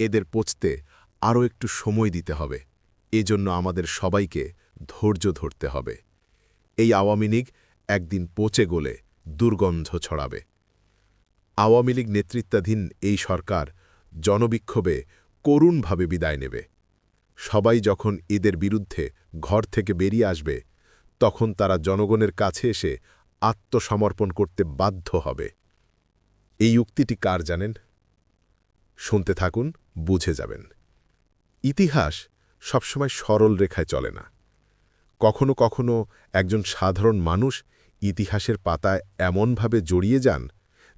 এদের পচতে আরও একটু সময় দিতে হবে। এজন্য আমাদের সবাইকে ধৈর্য ধরতে হবে। এই আওয়ামী লীগ একদিন পচে গলে দুর্গন্ধ ছড়াবে। আওয়ামী লীগ নেতৃত্বাধীন এই সরকার জনবিক্ষোভে করুণভাবে বিদায় নেবে। সবাই যখন এদের বিরুদ্ধে ঘর থেকে বেরিয়ে আসবে, তখন তারা জনগণের কাছে এসে আত্মসমর্পণ করতে বাধ্য হবে। এই উক্তিটি কার জানেন? শুনতে থাকুন। বুঝে যাবেন। ইতিহাস সবসময় সরল রেখায় চলে না। কখনো কখনো একজন সাধারণ মানুষ ইতিহাসের পাতায় এমনভাবে জড়িয়ে যান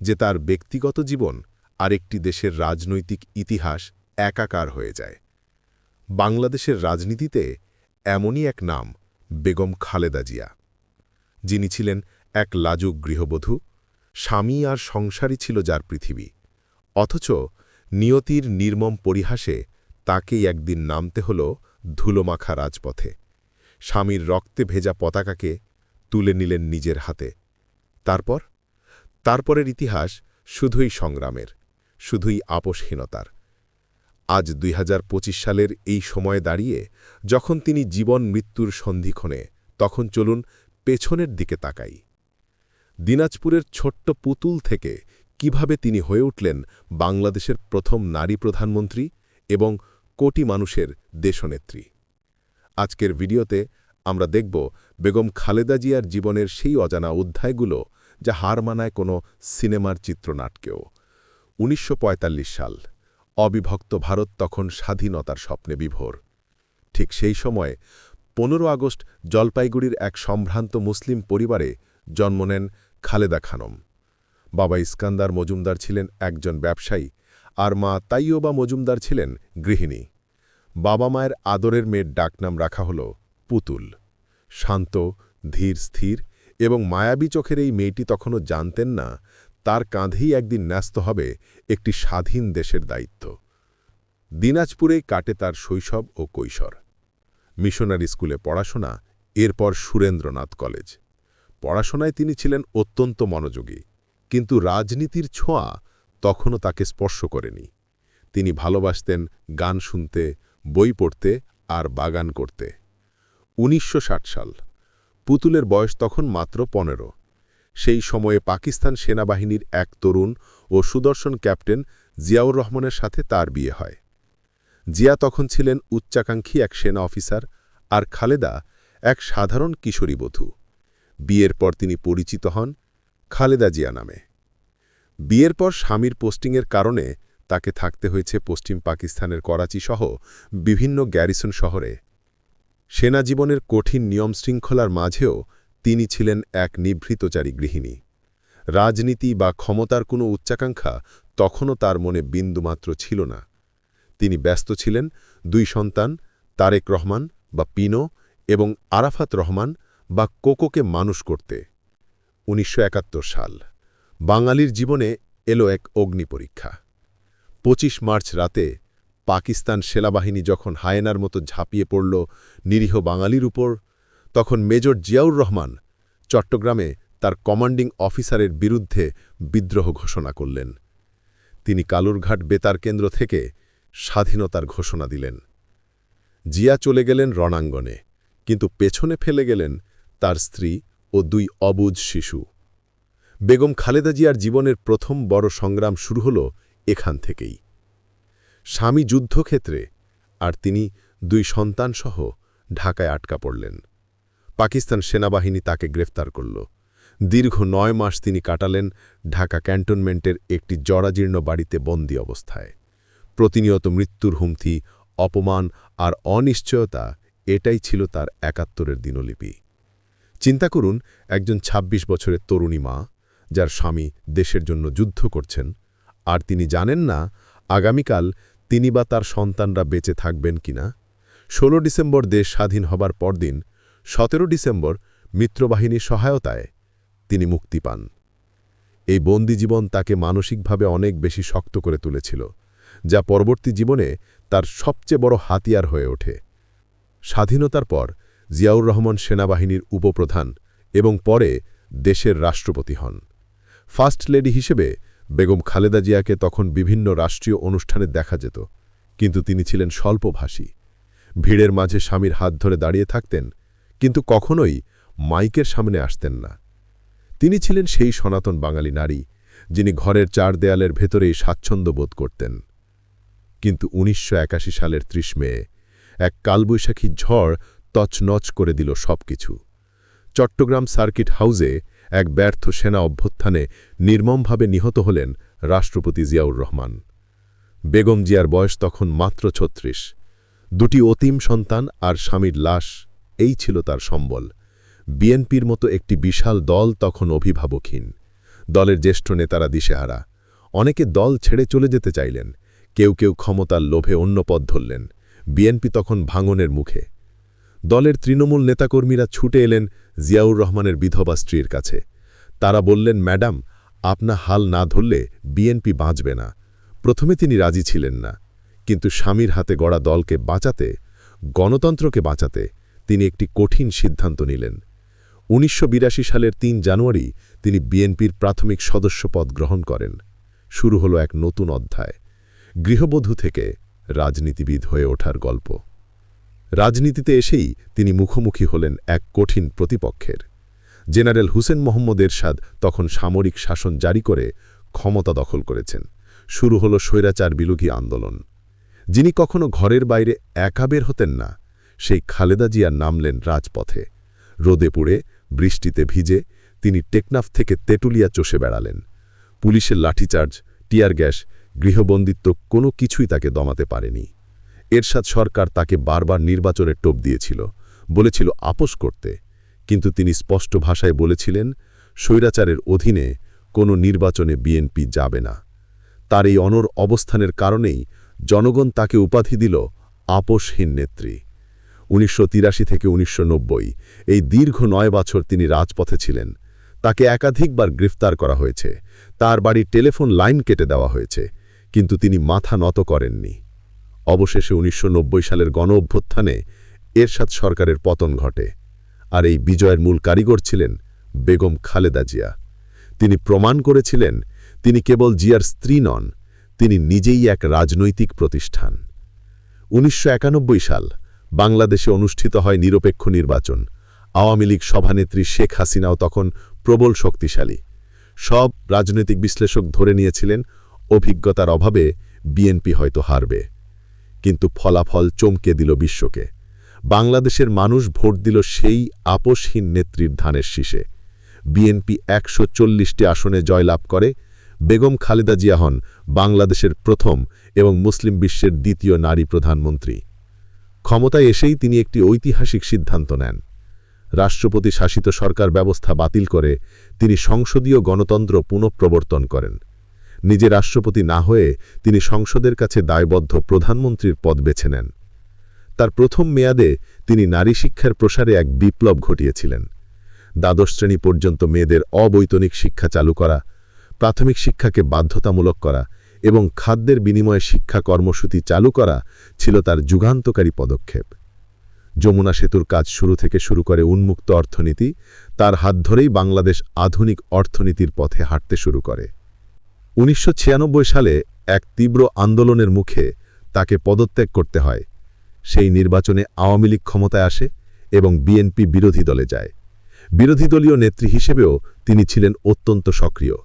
যে তার ব্যক্তিগত জীবন আরেকটি দেশের রাজনৈতিক ইতিহাস একাকার হয়ে যায়। বাংলাদেশের রাজনীতিতে এমনই এক নাম, বেগম খালেদা জিয়া। যিনি ছিলেন এক লাজুক গৃহবধূ, স্বামী আর সংসারই ছিল যার পৃথিবী। অথচ নিয়তির নির্মম পরিহাসে তাকেই একদিন নামতে হল ধুলোমাখা রাজপথে। স্বামীর রক্তে ভেজা পতাকাকে তুলে নিলেন নিজের হাতে। তারপর? তারপরের ইতিহাস শুধুই সংগ্রামের, শুধুই আপোষহীনতার। আজ দুই হাজার পঁচিশ সালের এই সময়ে দাঁড়িয়ে যখন তিনি জীবন মৃত্যুর সন্ধিক্ষণে, তখন চলুন পেছনের দিকে তাকাই। দিনাজপুরের ছোট্ট পুতুল থেকে কীভাবে তিনি হয়ে উঠলেন বাংলাদেশের প্রথম নারী প্রধানমন্ত্রী এবং কোটি মানুষের দেশনেত্রী। আজকের ভিডিওতে আমরা দেখব বেগম খালেদা জিয়ার জীবনের সেই অজানা অধ্যায়গুলো যা হার মানায় কোনো সিনেমার চিত্রনাটকেও। উনিশশো পঁয়তাল্লিশ সাল, অবিভক্ত ভারত তখন স্বাধীনতার স্বপ্নে বিভোর। ঠিক সেই সময় পনেরো আগস্ট জলপাইগুড়ির এক সম্ভ্রান্ত মুসলিম পরিবারে জন্ম নেন খালেদা খানম। বাবা ইস্কান্দার মজুমদার ছিলেন একজন ব্যবসায়ী আর মা তাইয়বা মজুমদার ছিলেন গৃহিণী। বাবা মায়ের আদরের মেয়ের ডাকনাম রাখা হল পুতুল। শান্ত, ধীর, স্থির এবং মায়াবী চোখের এই মেয়েটি তখনও জানতেন না তার কাঁধেই একদিন ন্যস্ত হবে একটি স্বাধীন দেশের দায়িত্ব। দিনাজপুরেই কাটে তার শৈশব ও কৈশোর। মিশনারি স্কুলে পড়াশোনা, এরপর সুরেন্দ্রনাথ কলেজ। পড়াশোনায় তিনি ছিলেন অত্যন্ত মনোযোগী। কিন্তু রাজনীতির ছোঁয়া তখনও তাকে স্পর্শ করেনি। তিনি ভালোবাসতেন গান শুনতে, বই পড়তে আর বাগান করতে। উনিশশো ষাট সাল, পুতুলের বয়স তখন মাত্র পনেরো। সেই সময়ে পাকিস্তান সেনাবাহিনীর এক তরুণ ও সুদর্শন ক্যাপ্টেন জিয়াউর রহমানের সাথে তার বিয়ে হয়। জিয়া তখন ছিলেন উচ্চাকাঙ্ক্ষী এক সেনা অফিসার আর খালেদা এক সাধারণ কিশোরী বধূ বিয়ের পর তিনি পরিচিত হন খালেদা জিয়া নামে। বিয়ের পর স্বামীর পোস্টিংয়ের কারণে তাকে থাকতে হয়েছে পশ্চিম পাকিস্তানের করাচি সহ বিভিন্ন গ্যারিসন শহরে। সেনা জীবনের কঠিন নিয়ম শৃঙ্খলার মাঝেও তিনি ছিলেন এক নিভৃতচারী গৃহিণী। রাজনীতি বা ক্ষমতার কোনো উচ্চাকাঙ্ক্ষা তখনও তার মনে বিন্দুমাত্র ছিল না। তিনি ব্যস্ত ছিলেন, দুই সন্তান, তারেক রহমান বা পিনো এবং আরাফাত রহমান বা কোকোকে মানুষ করতে। উনিশশো একাত্তর সাল। বাঙালির জীবনে এলো এক অগ্নি পরীক্ষা। পঁচিশ মার্চ রাতে পাকিস্তান সেনাবাহিনী যখন হায়েনার মতো ঝাঁপিয়ে পড়ল নিরীহ বাঙালির উপর, তখন মেজর জিয়াউর রহমান চট্টগ্রামে তার কমান্ডিং অফিসারের বিরুদ্ধে বিদ্রোহ ঘোষণা করলেন। তিনি কালুরঘাট বেতার কেন্দ্র থেকে স্বাধীনতার ঘোষণা দিলেন। জিয়া চলে গেলেন রণাঙ্গনে, কিন্তু পেছনে ফেলে গেলেন তার স্ত্রী ও দুই অবুজ শিশু। বেগম খালেদা জিয়ার জীবনের প্রথম বড় সংগ্রাম শুরু হল এখান থেকেই। স্বামী যুদ্ধক্ষেত্রে আর তিনি দুই সন্তানসহ ঢাকায় আটকা পড়লেন। পাকিস্তান সেনাবাহিনী তাকে গ্রেফতার করল। দীর্ঘ নয় মাস তিনি কাটালেন ঢাকা ক্যান্টনমেন্টের একটি জরাজীর্ণ বাড়িতে বন্দী অবস্থায়। প্রতিনিয়ত মৃত্যুর হুমকি, অপমান আর অনিশ্চয়তা এটাই ছিল তার একাত্তরের দিনলিপি। চিন্তা করুন, একজন ২৬ বছরের তরুণী মা, যার স্বামী দেশের জন্য যুদ্ধ করছেন, আর তিনি জানেন না আগামীকাল তিনি বা তার সন্তানরা বেঁচে থাকবেন কিনা। ১৬ ডিসেম্বর দেশ স্বাধীন হবার পরদিন, সতেরো ডিসেম্বর মিত্রবাহিনীর সহায়তায় তিনি মুক্তি পান। এই বন্দি জীবন তাকে মানসিকভাবে অনেক বেশি শক্ত করে তুলেছিল, যা পরবর্তী জীবনে তার সবচেয়ে বড় হাতিয়ার হয়ে ওঠে। স্বাধীনতার পর জিয়াউর রহমান সেনাবাহিনীর উপপ্রধান এবং পরে দেশের রাষ্ট্রপতি হন। ফার্স্ট লেডি হিসেবে বেগম খালেদা জিয়াকে তখন বিভিন্ন রাষ্ট্রীয় অনুষ্ঠানে দেখা যেত, কিন্তু তিনি ছিলেন স্বল্পভাষী। ভিড়ের মাঝে স্বামীর হাত ধরে দাঁড়িয়ে থাকতেন, কিন্তু কখনোই মাইকের সামনে আসতেন না। তিনি ছিলেন সেই সনাতন বাঙালি নারী যিনি ঘরের চার দেয়ালের ভেতরেই স্বাচ্ছন্দ্য বোধ করতেন। কিন্তু উনিশশো একাশি সালের ত্রিশ মে এক কালবৈশাখী ঝড় তছনছ করে দিল সবকিছু। চট্টগ্রাম সার্কিট হাউজে এক ব্যর্থ সেনা অভ্যুত্থানে নির্মমভাবে নিহত হলেন রাষ্ট্রপতি জিয়াউর রহমান। বেগম জিয়ার বয়স তখন মাত্র ছত্রিশ। দুটি অতিম সন্তান আর স্বামীর লাশ, এই ছিল তার সম্বল। বিএনপির মতো একটি বিশাল দল তখন অভিভাবকহীন। দলের জ্যেষ্ঠ নেতারা দিশেহারা। অনেকে দল ছেড়ে চলে যেতে চাইলেন। কেউ কেউ ক্ষমতার লোভে অন্য পথ ধরলেন। বিএনপি তখন ভাঙনের মুখে। দলের তৃণমূল নেতাকর্মীরা ছুটে এলেন জিয়াউর রহমানের বিধবা স্ত্রীর কাছে। তারা বললেন, ম্যাডাম, আপনা হাল না ধরলে বিএনপি বাঁচবে না। প্রথমে তিনি রাজি ছিলেন না। কিন্তু স্বামীর হাতে গড়া দলকে বাঁচাতে, গণতন্ত্রকে বাঁচাতে তিনি একটি কঠিন সিদ্ধান্ত নিলেন। উনিশশো বিরাশি সালের তিন জানুয়ারি তিনি বিএনপির প্রাথমিক সদস্য পদ গ্রহণ করেন। শুরু হলো এক নতুন অধ্যায়। গৃহবধূ থেকে রাজনীতিবিদ হয়ে ওঠার গল্প। রাজনীতিতে এসেই তিনি মুখোমুখি হলেন এক কঠিন প্রতিপক্ষের। জেনারেল হুসেন মোহাম্মদ এরশাদ তখন সামরিক শাসন জারি করে ক্ষমতা দখল করেছেন। শুরু হল স্বৈরাচার বিলোঘী আন্দোলন। যিনি কখনো ঘরের বাইরে একা বের হতেন না, সেই খালেদা জিয়া নামলেন রাজপথে। রোদে পুড়ে, বৃষ্টিতে ভিজে তিনি টেকনাফ থেকে তেঁতুলিয়া চষে বেড়ালেন। পুলিশের লাঠিচার্জ, টিয়ার গ্যাস, গৃহবন্দিত্ব কোনো কিছুই তাকে দমাতে পারেনি। এরশাদ সরকার তাকে বারবার নির্বাচনের টোপ দিয়েছিল, বলেছিল আপোষ করতে। কিন্তু তিনি স্পষ্ট ভাষায় বলেছিলেন, স্বৈরাচারের অধীনে কোনো নির্বাচনে বিএনপি যাবে না। তার এই অনর অবস্থানের কারণেই জনগণ তাকে উপাধি দিল আপোষহীন নেত্রী। উনিশশো তিরাশি থেকে উনিশশো নব্বই, এই দীর্ঘ নয় বছর তিনি রাজপথে ছিলেন। তাকে একাধিকবার গ্রেফতার করা হয়েছে। তার বাড়ির টেলিফোন লাইন কেটে দেওয়া হয়েছে। কিন্তু তিনি মাথা নত করেননি। অবশেষে উনিশশো নব্বই সালের গণ অভ্যুত্থানে এরশাদ সরকারের পতন ঘটে আর এই বিজয়ের মূল কারিগর ছিলেন বেগম খালেদা জিয়া। তিনি প্রমাণ করেছিলেন তিনি কেবল জিয়ার স্ত্রী নন, তিনি নিজেই এক রাজনৈতিক প্রতিষ্ঠান। উনিশশো একানব্বই সাল বাংলাদেশে অনুষ্ঠিত হয় নিরপেক্ষ নির্বাচন। আওয়ামী লীগ সভানেত্রী শেখ হাসিনাও তখন প্রবল শক্তিশালী। সব রাজনৈতিক বিশ্লেষক ধরে নিয়েছিলেন, অভিজ্ঞতার অভাবে বিএনপি হয়তো হারবে। কিন্তু ফলাফল চমকে দিল বিশ্বকে। বাংলাদেশের মানুষ ভোট দিল সেই আপোষহীন নেত্রীর ধানের শীষে। বিএনপি একশো চল্লিশটি আসনে জয়লাভ করে। বেগম খালেদা জিয়া হন বাংলাদেশের প্রথম এবং মুসলিম বিশ্বের দ্বিতীয় নারী প্রধানমন্ত্রী। ক্ষমতায় এসেই তিনি একটি ঐতিহাসিক সিদ্ধান্ত নেন। রাষ্ট্রপতি শাসিত সরকার ব্যবস্থা বাতিল করে তিনি সংসদীয় গণতন্ত্র পুনঃপ্রবর্তন করেন। নিজে রাষ্ট্রপতি না হয়ে তিনি সংসদের কাছে দায়বদ্ধ প্রধানমন্ত্রীর পদ বেছে নেন। তার প্রথম মেয়াদে তিনি নারী শিক্ষার প্রসারে এক বিপ্লব ঘটিয়েছিলেন। দ্বাদশ শ্রেণি পর্যন্ত মেয়েদের অবৈতনিক শিক্ষা চালু করা, প্রাথমিক শিক্ষাকে বাধ্যতামূলক করা এবং খাদ্যের বিনিময়ে শিক্ষা কর্মসূচি চালু করা ছিল তার যুগান্তকারী পদক্ষেপ। যমুনা সেতুর কাজ শুরু থেকে শুরু করে উন্মুক্ত অর্থনীতি তার হাত ধরেই বাংলাদেশ আধুনিক অর্থনীতির পথে হাঁটতে শুরু করে। উনিশশো ছিয়ানব্বই সালে এক তীব্র আন্দোলনের মুখে তাকে পদত্যাগ করতে হয়। সেই নির্বাচনে আওয়ামী লীগ ক্ষমতায় আসে এবং বিএনপি বিরোধী দলে যায়। বিরোধী দলীয় নেত্রী হিসেবেও তিনি ছিলেন অত্যন্ত সক্রিয়।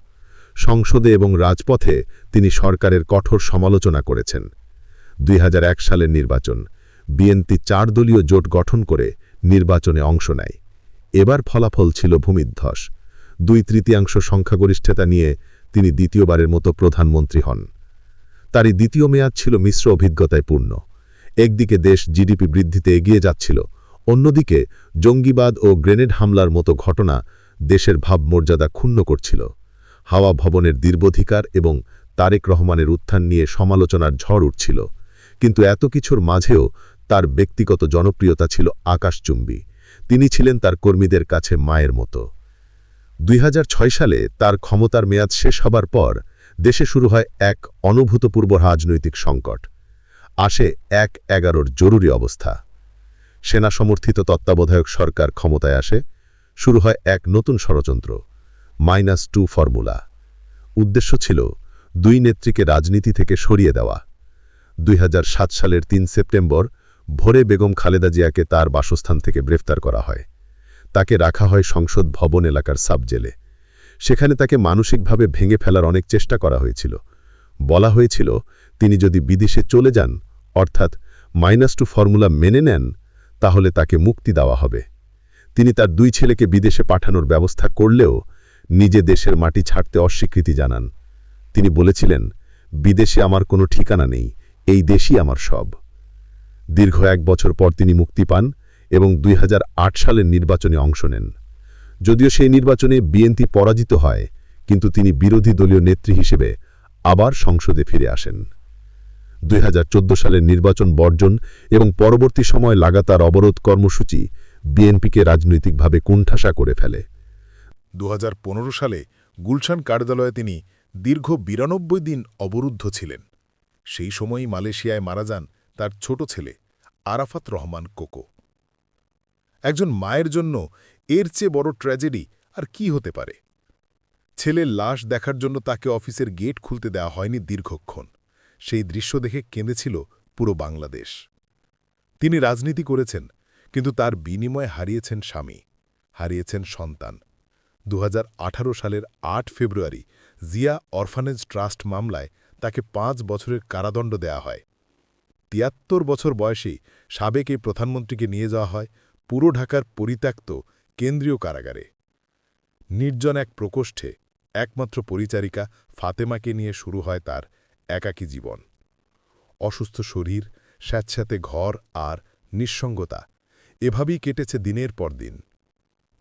সংসদে এবং রাজপথে তিনি সরকারের কঠোর সমালোচনা করেছেন। দুই হাজার এক সালের নির্বাচন, বিএনপি চার দলীয় জোট গঠন করে নির্বাচনে অংশ নেয়। এবার ফলাফল ছিল ভূমিধ্বস। দুই তৃতীয়াংশ সংখ্যাগরিষ্ঠতা নিয়ে তিনি দ্বিতীয়বারের মতো প্রধানমন্ত্রী হন। তারই দ্বিতীয় মেয়াদ ছিল মিশ্র অভিজ্ঞতায় পূর্ণ। একদিকে দেশ জিডিপি বৃদ্ধিতে এগিয়ে যাচ্ছিল, অন্যদিকে জঙ্গিবাদ ও গ্রেনেড হামলার মতো ঘটনা দেশের ভাবমর্যাদা ক্ষুণ্ণ করছিল। হাওয়া ভবনের দীর্ঘধিকার এবং তারেক রহমানের উত্থান নিয়ে সমালোচনার ঝড় উঠছিল, কিন্তু এত কিছুর মাঝেও তার ব্যক্তিগত জনপ্রিয়তা ছিল আকাশচুম্বী। তিনি ছিলেন তার কর্মীদের কাছে মায়ের মতো। দুই হাজার ছয় সালে তার ক্ষমতার মেয়াদ শেষ হবার পর দেশে শুরু হয় এক অনুভূতপূর্ব রাজনৈতিক সংকট। আসে এক এগারোর জরুরি অবস্থা। সেনা সমর্থিত তত্ত্বাবধায়ক সরকার ক্ষমতায় আসে, শুরু হয় এক নতুন ষড়যন্ত্র, মাইনাস টু ফর্মুলা। উদ্দেশ্য ছিল দুই নেত্রীকে রাজনীতি থেকে সরিয়ে দেওয়া। দুই হাজার সাত সালের তিন সেপ্টেম্বর ভোরে বেগম খালেদা জিয়াকে তার বাসস্থান থেকে গ্রেফতার করা হয়। তাকে রাখা হয় সংসদ ভবন এলাকার সাবজেলে। সেখানে তাকে মানসিকভাবে ভেঙে ফেলার অনেক চেষ্টা করা হয়েছিল। বলা হয়েছিল, তিনি যদি বিদেশে চলে যান, অর্থাৎ মাইনাস টু ফর্মুলা মেনে নেন, তাহলে তাকে মুক্তি দেওয়া হবে। তিনি তার দুই ছেলেকে বিদেশে পাঠানোর ব্যবস্থা করলেও নিজে দেশের মাটি ছাড়তে অস্বীকৃতি জানান। তিনি বলেছিলেন, বিদেশে আমার কোনো ঠিকানা নেই, এই দেশই আমার সব। দীর্ঘ এক বছর পর তিনি মুক্তি পান এবং দুই হাজার আট সালের নির্বাচনে অংশ নেন। যদিও সেই নির্বাচনে বিএনপি পরাজিত হয়, কিন্তু তিনি বিরোধী দলীয় নেত্রী হিসেবে আবার সংসদে ফিরে আসেন। দুই হাজার চোদ্দ সালের নির্বাচন বর্জন এবং পরবর্তী সময় লাগাতার অবরোধ কর্মসূচি বিএনপিকে রাজনৈতিকভাবে কুণ্ঠাসা করে ফেলে। দু হাজার পনেরো সালে গুলশান কার্যালয়ে তিনি দীর্ঘ বিরানব্বই দিন অবরুদ্ধ ছিলেন। সেই সময়ই মালয়েশিয়ায় মারা যান তার ছোট ছেলে আরাফাত রহমান কোকো। একজন মায়ের জন্য এর চেয়ে বড় ট্র্যাজেডি আর কি হতে পারে? ছেলের লাশ দেখার জন্য তাকে অফিসের গেট খুলতে দেওয়া হয়নি দীর্ঘক্ষণ। সেই দৃশ্য দেখে কেঁদেছিল পুরো বাংলাদেশ। তিনি রাজনীতি করেছেন, কিন্তু তার বিনিময়ে হারিয়েছেন স্বামী, হারিয়েছেন সন্তান। দু হাজার আঠারো সালের আট ফেব্রুয়ারি জিয়া অরফানেজ ট্রাস্ট মামলায় তাকে পাঁচ বছরের কারাদণ্ড দেয়া হয়। তিয়াত্তর বছর বয়সী সাবেক এই প্রধানমন্ত্রীকে নিয়ে যাওয়া হয় পুরো ঢাকার পরিত্যক্ত কেন্দ্রীয় কারাগারে। নির্জন এক প্রকোষ্ঠে একমাত্র পরিচারিকা ফাতেমাকে নিয়ে শুরু হয় তার একাকী জীবন। অসুস্থ শরীর, স্যাঁতস্যাঁতে ঘর আর নিঃসঙ্গতা এভাবেই কেটেছে দিনের পর দিন।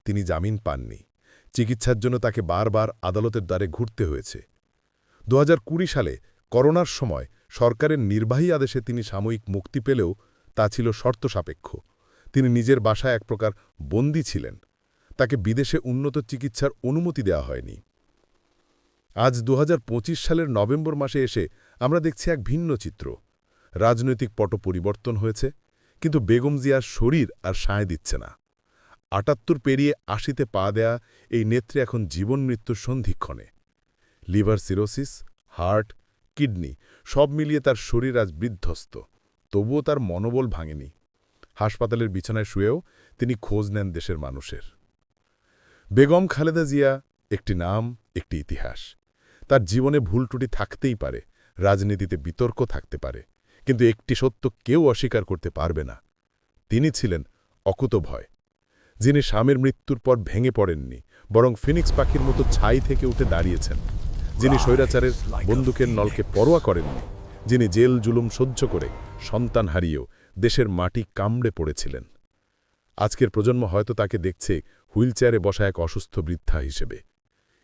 তিনি জামিন পাননি। চিকিৎসার জন্য তাকে বারবার আদালতের দ্বারে ঘুরতে হয়েছে। দু হাজার কুড়ি সালে করোনার সময় সরকারের নির্বাহী আদেশে তিনি সাময়িক মুক্তি পেলেও তা ছিল শর্ত সাপেক্ষ তিনি নিজের বাসায় এক প্রকার বন্দী ছিলেন। তাকে বিদেশে উন্নত চিকিৎসার অনুমতি দেওয়া হয়নি। আজ দু হাজার পঁচিশ সালের নভেম্বর মাসে এসে আমরা দেখছি এক ভিন্ন চিত্র। রাজনৈতিক পট পরিবর্তন হয়েছে, কিন্তু বেগম জিয়ার শরীর আর সায় দিচ্ছে না। আটাত্তর পেরিয়ে আশিতে পা দেয়া এই নেত্রী এখন জীবন মৃত্যুর সন্ধিক্ষণে। লিভার সিরোসিস, হার্ট, কিডনি সব মিলিয়ে তার শরীর আজ বৃদ্ধস্ত তবুও তার মনোবল ভাঙেনি। হাসপাতালের বিছানায় শুয়েও তিনি খোঁজ নেন দেশের মানুষের। বেগম খালেদা জিয়া একটি নাম একটি ইতিহাস। তার জীবনে ভুল ত্রুটি থাকতেই পারে রাজনীতিতে বিতর্ক থাকতে পারে কিন্তু একটি সত্য কেউ অস্বীকার করতে পারবে না। তিনি ছিলেন অকুতভয় যিনি স্বামীর মৃত্যুর পর ভেঙে পড়েননি বরং ফিনিক্স পাখির মতো ছাই থেকে উঠে দাঁড়িয়েছেন। যিনি স্বৈরাচারের বন্দুকের নলকে পরোয়া করেননি যিনি জেল জুলুম সহ্য করে সন্তান হারিয়েও দেশের মাটি কামড়ে পড়েছিলেন। আজকের প্রজন্ম হয়তো তাকে দেখছে হুইলচেয়ারে বসা এক অসুস্থ বৃদ্ধা হিসেবে।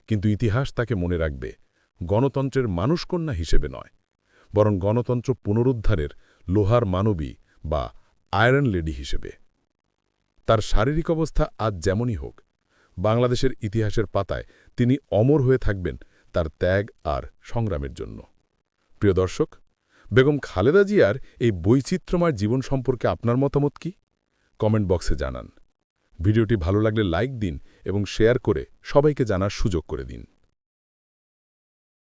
কিন্তু ইতিহাস তাকে মনে রাখবে, গণতন্ত্রের মানুষকন্যা হিসেবে নয়, বরং গণতন্ত্র পুনরুদ্ধারের লোহার মানবী বা আয়রন লেডি হিসেবে। তার শারীরিক অবস্থা আজ যেমনই হোক, বাংলাদেশের ইতিহাসের পাতায় তিনি অমর হয়ে থাকবেন তার ত্যাগ আর সংগ্রামের জন্য। প্রিয় দর্শক বেগম খালেদা জিয়ার এই বৈচিত্র্যময় জীবন সম্পর্কে আপনার মতামত কি? কমেন্ট বক্সে জানান। ভিডিওটি ভালো লাগলে লাইক দিন এবং শেয়ার করে সবাইকে জানার সুযোগ করে দিন।